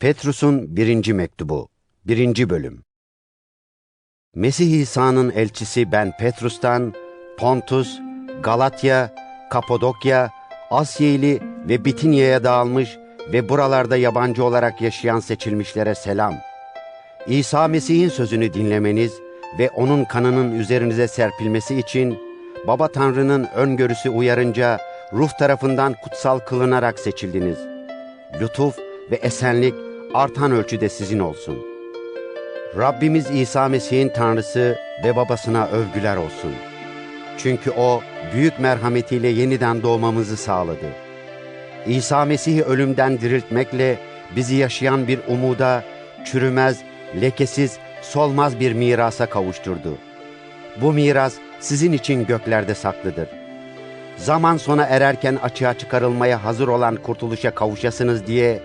Petrus'un birinci mektubu, birinci bölüm. Mesih İsa'nın elçisi ben Petrus'tan, Pontus, Galatya, Kapadokya, Asyeli ve Bitinya'ya dağılmış ve buralarda yabancı olarak yaşayan seçilmişlere selam. İsa Mesih'in sözünü dinlemeniz ve onun kanının üzerinize serpilmesi için Baba Tanrı'nın öngörüsü uyarınca ruh tarafından kutsal kılınarak seçildiniz. Lütuf ve esenlik artan ölçüde sizin olsun. Rabbimiz İsa Mesih'in Tanrısı ve babasına övgüler olsun. Çünkü O büyük merhametiyle yeniden doğmamızı sağladı. İsa Mesih'i ölümden diriltmekle bizi yaşayan bir umuda, çürümez, lekesiz, solmaz bir mirasa kavuşturdu. Bu miras sizin için göklerde saklıdır. Zaman sona ererken açığa çıkarılmaya hazır olan kurtuluşa kavuşasınız diye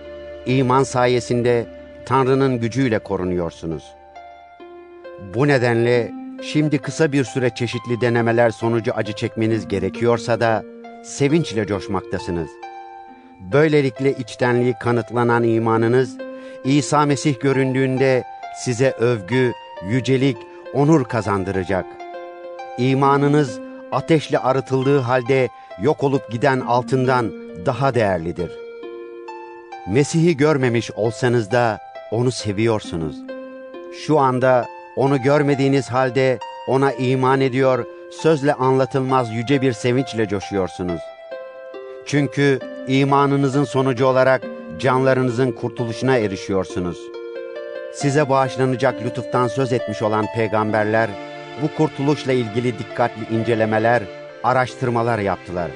iman sayesinde Tanrı'nın gücüyle korunuyorsunuz. Bu nedenle şimdi kısa bir süre çeşitli denemeler sonucu acı çekmeniz gerekiyorsa da sevinçle coşmaktasınız. Böylelikle içtenliği kanıtlanan imanınız İsa Mesih göründüğünde size övgü, yücelik, onur kazandıracak. İmanınız ateşle arıtıldığı halde yok olup giden altından daha değerlidir. Mesih'i görmemiş olsanız da onu seviyorsunuz. Şu anda onu görmediğiniz halde ona iman ediyor, sözle anlatılmaz yüce bir sevinçle coşuyorsunuz. Çünkü imanınızın sonucu olarak canlarınızın kurtuluşuna erişiyorsunuz. Size bağışlanacak lütuftan söz etmiş olan peygamberler, bu kurtuluşla ilgili dikkatli incelemeler, araştırmalar yaptılar.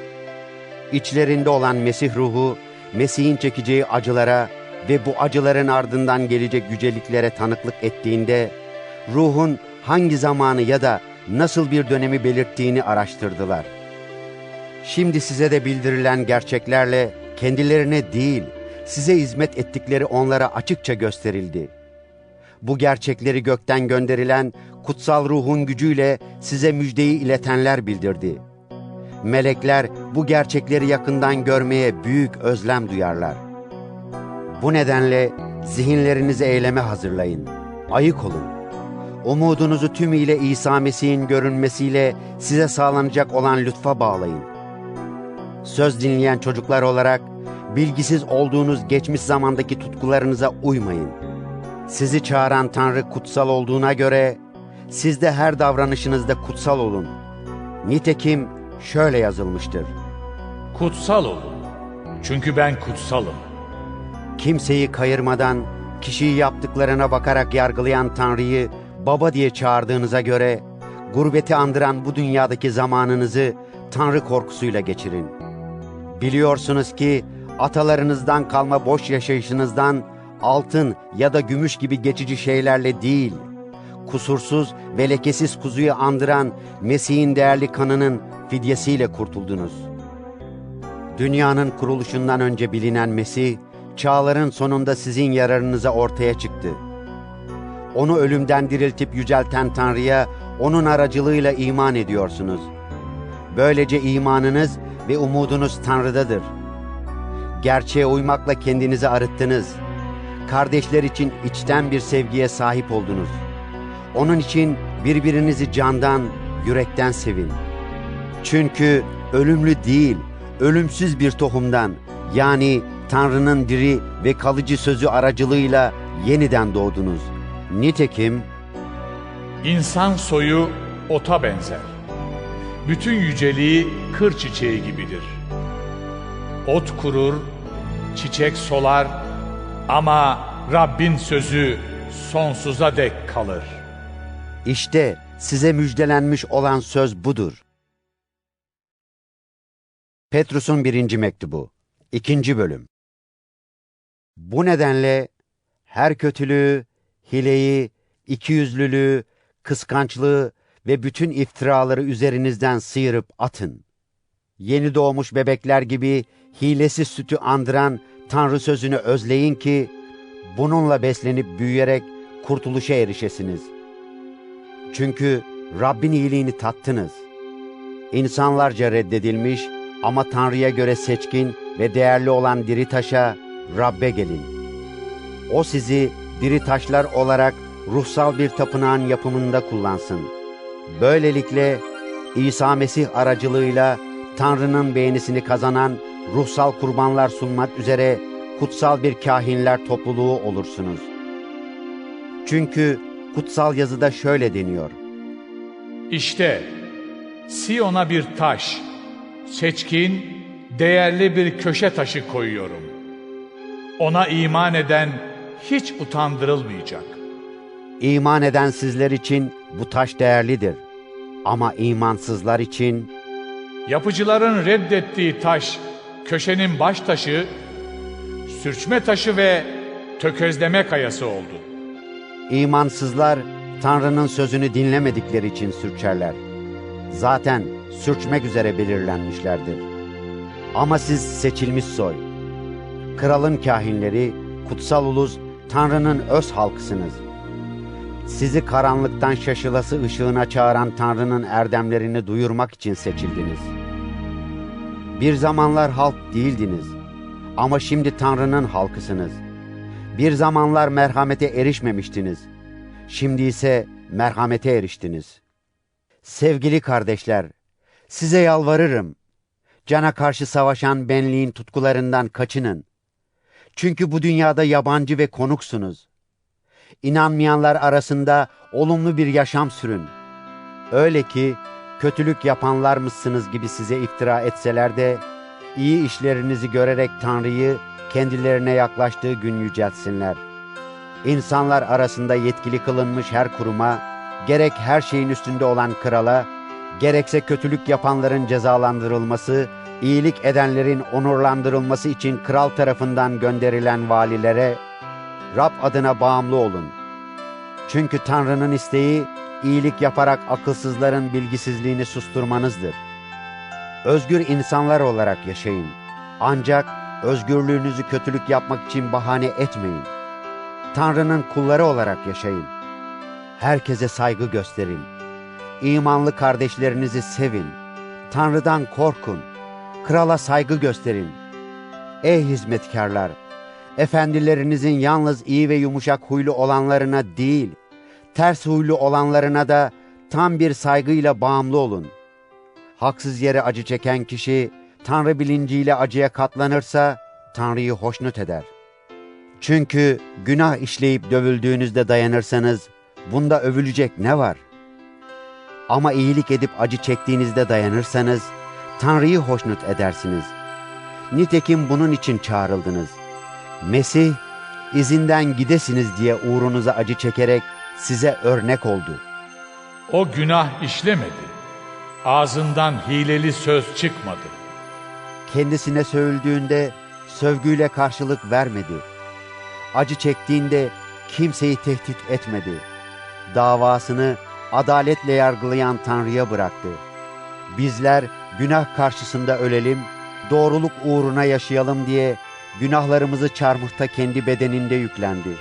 İçlerinde olan Mesih ruhu, Mesih'in çekeceği acılara ve bu acıların ardından gelecek yüceliklere tanıklık ettiğinde, ruhun hangi zamanı ya da nasıl bir dönemi belirttiğini araştırdılar. Şimdi size de bildirilen gerçeklerle kendilerine değil, size hizmet ettikleri onlara açıkça gösterildi. Bu gerçekleri gökten gönderilen kutsal ruhun gücüyle size müjdeyi iletenler bildirdi. Melekler bu gerçekleri yakından görmeye büyük özlem duyarlar. Bu nedenle zihinlerinizi eyleme hazırlayın. Ayık olun. Umudunuzu tümüyle İsa Mesih'in görünmesiyle size sağlanacak olan lütfa bağlayın. Söz dinleyen çocuklar olarak bilgisiz olduğunuz geçmiş zamandaki tutkularınıza uymayın. Sizi çağıran Tanrı kutsal olduğuna göre siz de her davranışınızda kutsal olun. Nitekim şöyle yazılmıştır. Kutsal olun. Çünkü ben kutsalım. Kimseyi kayırmadan kişiyi yaptıklarına bakarak yargılayan Tanrı'yı baba diye çağırdığınıza göre gurbeti andıran bu dünyadaki zamanınızı Tanrı korkusuyla geçirin. Biliyorsunuz ki atalarınızdan kalma boş yaşayışınızdan altın ya da gümüş gibi geçici şeylerle değil, kusursuz ve lekesiz kuzuyu andıran Mesih'in değerli kanının fidyesiyle kurtuldunuz. Dünyanın kuruluşundan önce bilinen Mesih, çağların sonunda sizin yararınıza ortaya çıktı. Onu ölümden diriltip yücelten Tanrı'ya onun aracılığıyla iman ediyorsunuz. Böylece imanınız ve umudunuz Tanrı'dadır. Gerçeğe uymakla kendinizi arıttınız. Kardeşler için içten bir sevgiye sahip oldunuz. Onun için birbirinizi candan, yürekten sevin. Çünkü ölümlü değil, ölümsüz bir tohumdan yani Tanrı'nın diri ve kalıcı sözü aracılığıyla yeniden doğdunuz. Nitekim İnsan soyu ota benzer. Bütün yüceliği kır çiçeği gibidir. Ot kurur, çiçek solar ama Rabbin sözü sonsuza dek kalır. işte size müjdelenmiş olan söz budur. Petrus'un birinci mektubu, ikinci bölüm. Bu nedenle her kötülüğü, hileyi, ikiyüzlülüğü, kıskançlığı ve bütün iftiraları üzerinizden sıyırıp atın. Yeni doğmuş bebekler gibi hilesiz sütü andıran Tanrı sözünü özleyin ki bununla beslenip büyüyerek kurtuluşa erişesiniz. Çünkü Rabbin iyiliğini tattınız. İnsanlarca reddedilmiş ama Tanrı'ya göre seçkin ve değerli olan diri taşa Rabbe gelin. O sizi diri taşlar olarak ruhsal bir tapınağın yapımında kullansın. Böylelikle İsa Mesih aracılığıyla Tanrı'nın beğenisini kazanan ruhsal kurbanlar sunmak üzere kutsal bir kahinler topluluğu olursunuz. Çünkü kutsal yazıda şöyle deniyor. İşte Siyon'a bir taş, seçkin, değerli bir köşe taşı koyuyorum. Ona iman eden hiç utandırılmayacak. İman eden sizler için bu taş değerlidir. Ama imansızlar için Yapıcıların reddettiği taş, köşenin baş taşı, sürçme taşı ve tökezleme kayası oldu. imansızlar Tanrı'nın sözünü dinlemedikleri için sürçerler. Zaten sürçmek üzere belirlenmişlerdir. Ama siz seçilmiş soy, kralın kahinleri, kutsal ulus, Tanrı'nın öz halkısınız. Sizi karanlıktan şaşılası ışığına çağıran Tanrı'nın erdemlerini duyurmak için seçildiniz. Bir zamanlar halk değildiniz ama şimdi Tanrı'nın halkısınız. Bir zamanlar merhamete erişmemiştiniz. Şimdi ise merhamete eriştiniz. Sevgili kardeşler, size yalvarırım. Cana karşı savaşan benliğin tutkularından kaçının. Çünkü bu dünyada yabancı ve konuksunuz. İnanmayanlar arasında olumlu bir yaşam sürün. Öyle ki kötülük yapanlar mısınız gibi size iftira etseler de iyi işlerinizi görerek Tanrı'yı kendilerine yaklaştığı gün yüceltsinler. İnsanlar arasında yetkili kılınmış her kuruma, gerek her şeyin üstünde olan krala, gerekse kötülük yapanların cezalandırılması, iyilik edenlerin onurlandırılması için kral tarafından gönderilen valilere, Rab adına bağımlı olun. Çünkü Tanrı'nın isteği, iyilik yaparak akılsızların bilgisizliğini susturmanızdır. Özgür insanlar olarak yaşayın. Ancak özgürlüğünüzü kötülük yapmak için bahane etmeyin. Tanrı'nın kulları olarak yaşayın. Herkese saygı gösterin. İmanlı kardeşlerinizi sevin. Tanrı'dan korkun. Krala saygı gösterin. Ey hizmetkarlar! Efendilerinizin yalnız iyi ve yumuşak huylu olanlarına değil, ters huylu olanlarına da tam bir saygıyla bağımlı olun. Haksız yere acı çeken kişi, Tanrı bilinciyle acıya katlanırsa, Tanrı'yı hoşnut eder. Çünkü günah işleyip dövüldüğünüzde dayanırsanız, bunda övülecek ne var? Ama iyilik edip acı çektiğinizde dayanırsanız, Tanrı'yı hoşnut edersiniz. Nitekim bunun için çağrıldınız. Mesih, izinden gidesiniz diye uğrunuza acı çekerek size örnek oldu. O günah işlemedi. Ağzından hileli söz çıkmadı. Kendisine sövüldüğünde sövgüyle karşılık vermedi. Acı çektiğinde kimseyi tehdit etmedi. Davasını adaletle yargılayan Tanrı'ya bıraktı. Bizler günah karşısında ölelim, doğruluk uğruna yaşayalım diye günahlarımızı çarmıhta kendi bedeninde yüklendi.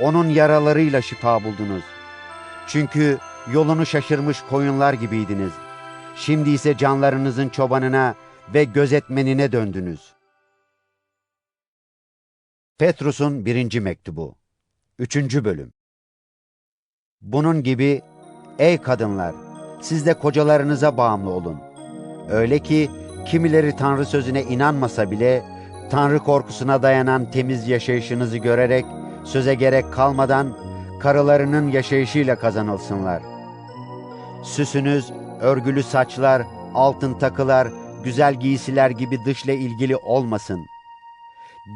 Onun yaralarıyla şifa buldunuz. Çünkü yolunu şaşırmış koyunlar gibiydiniz. Şimdi ise canlarınızın çobanına ve gözetmenine döndünüz. Petrus'un birinci mektubu. Üçüncü bölüm. Bunun gibi, ey kadınlar, siz de kocalarınıza bağımlı olun. Öyle ki, kimileri Tanrı sözüne inanmasa bile, Tanrı korkusuna dayanan temiz yaşayışınızı görerek, söze gerek kalmadan, karılarının yaşayışıyla kazanılsınlar. Süsünüz, örgülü saçlar, altın takılar, güzel giysiler gibi dışla ilgili olmasın.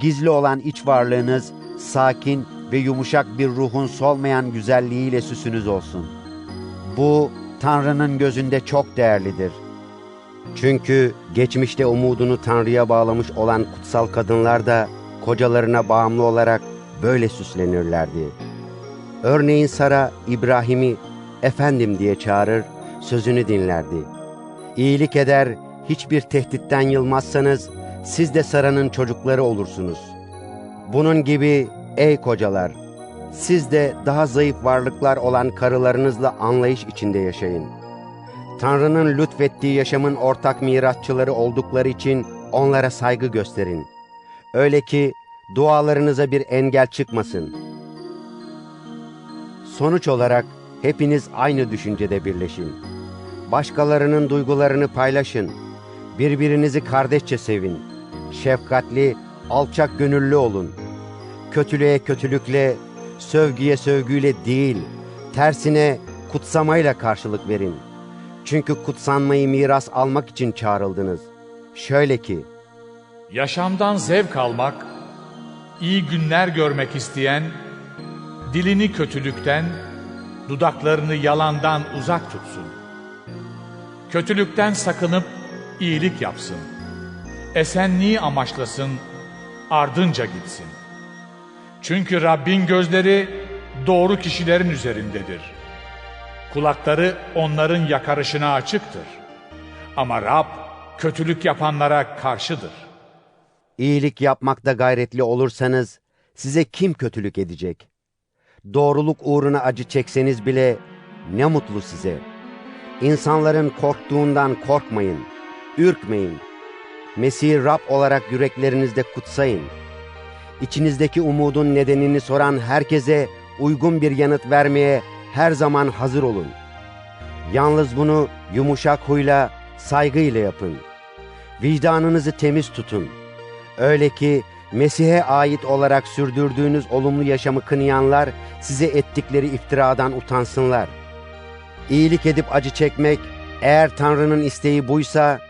Gizli olan iç varlığınız, sakin ve yumuşak bir ruhun solmayan güzelliğiyle süsünüz olsun. Bu, Tanrı'nın gözünde çok değerlidir. Çünkü geçmişte umudunu Tanrı'ya bağlamış olan kutsal kadınlar da kocalarına bağımlı olarak böyle süslenirlerdi. Örneğin Sara İbrahim'i efendim diye çağırır, sözünü dinlerdi. İyilik eder, hiçbir tehditten yılmazsanız siz de Sara'nın çocukları olursunuz. Bunun gibi ey kocalar, siz de daha zayıf varlıklar olan karılarınızla anlayış içinde yaşayın. Tanrı'nın lütfettiği yaşamın ortak mirasçıları oldukları için onlara saygı gösterin. Öyle ki dualarınıza bir engel çıkmasın. Sonuç olarak hepiniz aynı düşüncede birleşin. Başkalarının duygularını paylaşın. Birbirinizi kardeşçe sevin. Şefkatli, alçak gönüllü olun. Kötülüğe kötülükle, sövgüye sövgüyle değil, tersine kutsamayla karşılık verin. Çünkü kutsanmayı miras almak için çağrıldınız. Şöyle ki, Yaşamdan zevk almak, iyi günler görmek isteyen, dilini kötülükten, dudaklarını yalandan uzak tutsun. Kötülükten sakınıp iyilik yapsın. Esenliği amaçlasın, ardınca gitsin. Çünkü Rabbin gözleri doğru kişilerin üzerindedir. Kulakları onların yakarışına açıktır. Ama Rab kötülük yapanlara karşıdır. İyilik yapmakta gayretli olursanız size kim kötülük edecek? Doğruluk uğruna acı çekseniz bile ne mutlu size. İnsanların korktuğundan korkmayın, ürkmeyin. Mesih'i Rab olarak yüreklerinizde kutsayın. İçinizdeki umudun nedenini soran herkese uygun bir yanıt vermeye her zaman hazır olun. Yalnız bunu yumuşak huyla, saygıyla yapın. Vicdanınızı temiz tutun. Öyle ki Mesih'e ait olarak sürdürdüğünüz olumlu yaşamı kınayanlar size ettikleri iftiradan utansınlar. İyilik edip acı çekmek, eğer Tanrı'nın isteği buysa,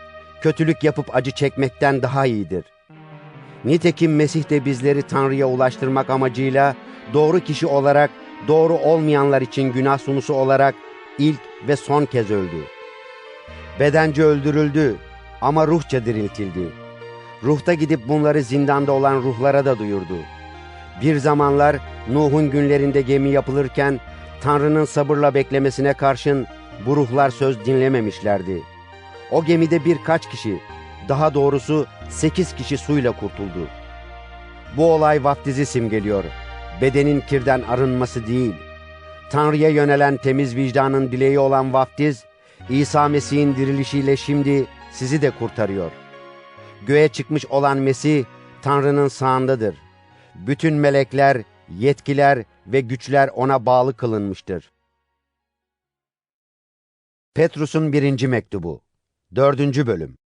kötülük yapıp acı çekmekten daha iyidir. Nitekim Mesih de bizleri Tanrı'ya ulaştırmak amacıyla doğru kişi olarak doğru olmayanlar için günah sunusu olarak ilk ve son kez öldü. Bedence öldürüldü ama ruhça diriltildi. Ruhta gidip bunları zindanda olan ruhlara da duyurdu. Bir zamanlar Nuh'un günlerinde gemi yapılırken Tanrı'nın sabırla beklemesine karşın bu ruhlar söz dinlememişlerdi. O gemide birkaç kişi, daha doğrusu sekiz kişi suyla kurtuldu. Bu olay vaftizi simgeliyor. Bedenin kirden arınması değil. Tanrı'ya yönelen temiz vicdanın dileği olan vaftiz, İsa Mesih'in dirilişiyle şimdi sizi de kurtarıyor. Göğe çıkmış olan Mesih, Tanrı'nın sağındadır. Bütün melekler, yetkiler ve güçler ona bağlı kılınmıştır. Petrus'un birinci mektubu, dördüncü bölüm.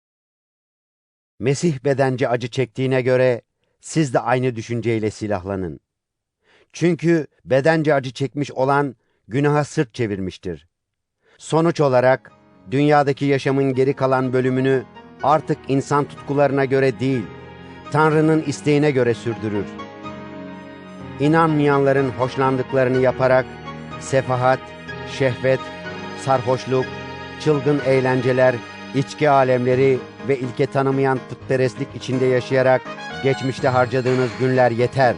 Mesih bedence acı çektiğine göre siz de aynı düşünceyle silahlanın. Çünkü bedence acı çekmiş olan günaha sırt çevirmiştir. Sonuç olarak dünyadaki yaşamın geri kalan bölümünü artık insan tutkularına göre değil, Tanrı'nın isteğine göre sürdürür. İnanmayanların hoşlandıklarını yaparak sefahat, şehvet, sarhoşluk, çılgın eğlenceler, içki alemleri ve ilke tanımayan putperestlik içinde yaşayarak geçmişte harcadığınız günler yeter.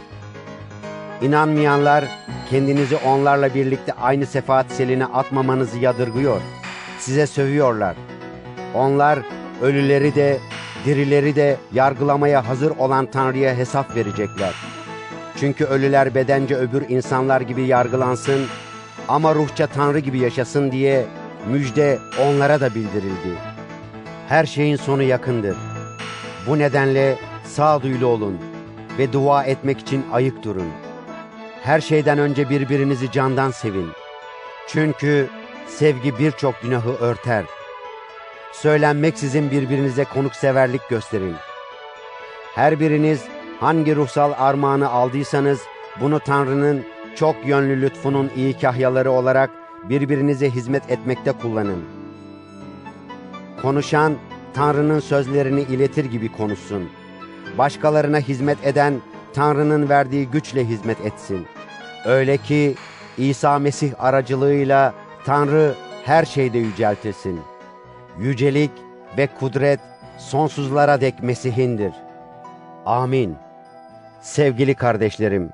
İnanmayanlar kendinizi onlarla birlikte aynı sefaat seline atmamanızı yadırgıyor. Size sövüyorlar. Onlar ölüleri de dirileri de yargılamaya hazır olan Tanrı'ya hesap verecekler. Çünkü ölüler bedence öbür insanlar gibi yargılansın ama ruhça Tanrı gibi yaşasın diye müjde onlara da bildirildi. Her şeyin sonu yakındır. Bu nedenle sağduyulu olun ve dua etmek için ayık durun. Her şeyden önce birbirinizi candan sevin. Çünkü sevgi birçok günahı örter. Söylenmeksizin birbirinize konukseverlik gösterin. Her biriniz hangi ruhsal armağanı aldıysanız bunu Tanrı'nın çok yönlü lütfunun iyi kahyaları olarak birbirinize hizmet etmekte kullanın. Konuşan Tanrı'nın sözlerini iletir gibi konuşsun. Başkalarına hizmet eden Tanrı'nın verdiği güçle hizmet etsin. Öyle ki İsa Mesih aracılığıyla Tanrı her şeyde yüceltilsin. Yücelik ve kudret sonsuzlara dek Mesih'indir. Amin. Sevgili kardeşlerim,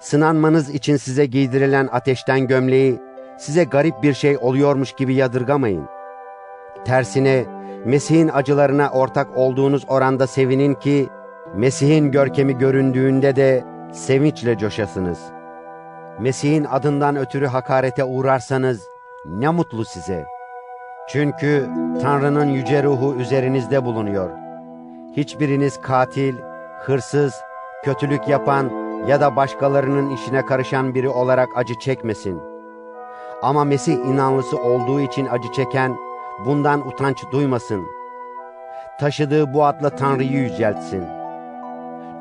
sınanmanız için size giydirilen ateşten gömleği size garip bir şey oluyormuş gibi yadırgamayın. Tersine Mesih'in acılarına ortak olduğunuz oranda sevinin ki Mesih'in görkemi göründüğünde de sevinçle coşasınız. Mesih'in adından ötürü hakarete uğrarsanız ne mutlu size. Çünkü Tanrı'nın yüce ruhu üzerinizde bulunuyor. Hiçbiriniz katil, hırsız, kötülük yapan ya da başkalarının işine karışan biri olarak acı çekmesin. Ama Mesih inanlısı olduğu için acı çeken bundan utanç duymasın. Taşıdığı bu adla Tanrı'yı yüceltsin.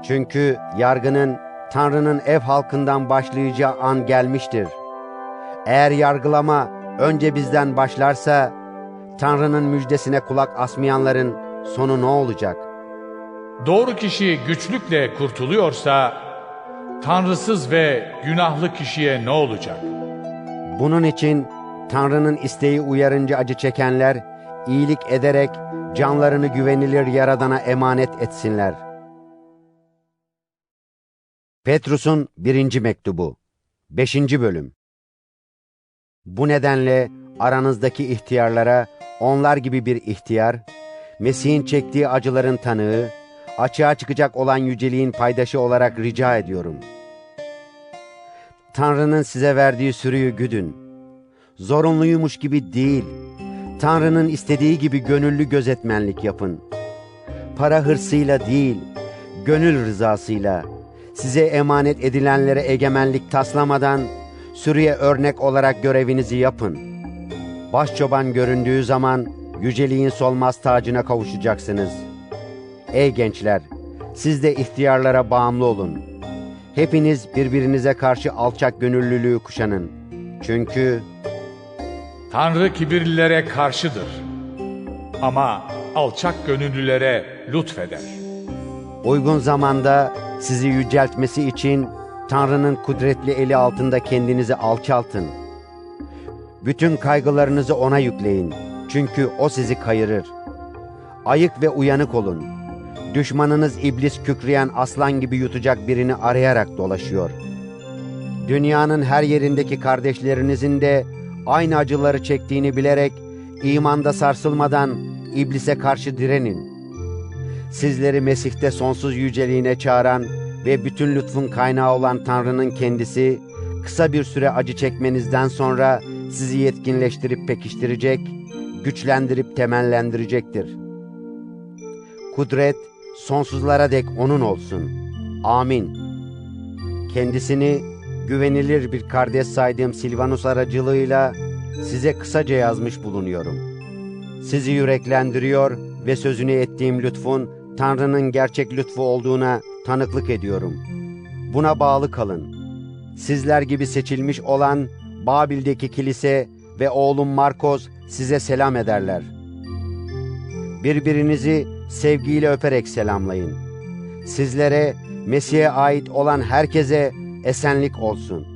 Çünkü yargının Tanrı'nın ev halkından başlayacağı an gelmiştir. Eğer yargılama önce bizden başlarsa Tanrı'nın müjdesine kulak asmayanların sonu ne olacak? Doğru kişi güçlükle kurtuluyorsa, tanrısız ve günahlı kişiye ne olacak? Bunun için Tanrı'nın isteği uyarınca acı çekenler iyilik ederek canlarını güvenilir Yaradan'a emanet etsinler. Petrus'un birinci mektubu 5. bölüm Bu nedenle aranızdaki ihtiyarlara onlar gibi bir ihtiyar, Mesih'in çektiği acıların tanığı, açığa çıkacak olan yüceliğin paydaşı olarak rica ediyorum. Tanrı'nın size verdiği sürüyü güdün. Zorunluymuş gibi değil, Tanrı'nın istediği gibi gönüllü gözetmenlik yapın. Para hırsıyla değil, gönül rızasıyla, size emanet edilenlere egemenlik taslamadan, sürüye örnek olarak görevinizi yapın. Başçoban göründüğü zaman, yüceliğin solmaz tacına kavuşacaksınız. Ey gençler, siz de ihtiyarlara bağımlı olun. Hepiniz birbirinize karşı alçak gönüllülüğü kuşanın. Çünkü Tanrı kibirlilere karşıdır. Ama alçak gönüllülere lütfeder. uygun zamanda sizi yüceltmesi için Tanrı'nın kudretli eli altında kendinizi alçaltın. Bütün kaygılarınızı ona yükleyin. Çünkü o sizi kayırır. Ayık ve uyanık olun. Düşmanınız iblis kükreyen aslan gibi yutacak birini arayarak dolaşıyor. Dünyanın her yerindeki kardeşlerinizin de aynı acıları çektiğini bilerek imanda sarsılmadan iblise karşı direnin. Sizleri Mesih'te sonsuz yüceliğine çağıran ve bütün lütfun kaynağı olan Tanrı'nın kendisi, kısa bir süre acı çekmenizden sonra sizi yetkinleştirip pekiştirecek, güçlendirip temellendirecektir. Kudret sonsuzlara dek O'nun olsun. Amin. Kendisini güvenilir bir kardeş saydığım Silvanus aracılığıyla size kısaca yazmış bulunuyorum. Sizi yüreklendiriyor ve sözünü ettiğim lütfun Tanrı'nın gerçek lütfu olduğuna tanıklık ediyorum. Buna bağlı kalın. Sizler gibi seçilmiş olan Babil'deki kilise ve oğlum Markos size selam ederler. Birbirinizi sevgiyle öperek selamlayın. Sizlere Mesih'e ait olan herkese esenlik olsun.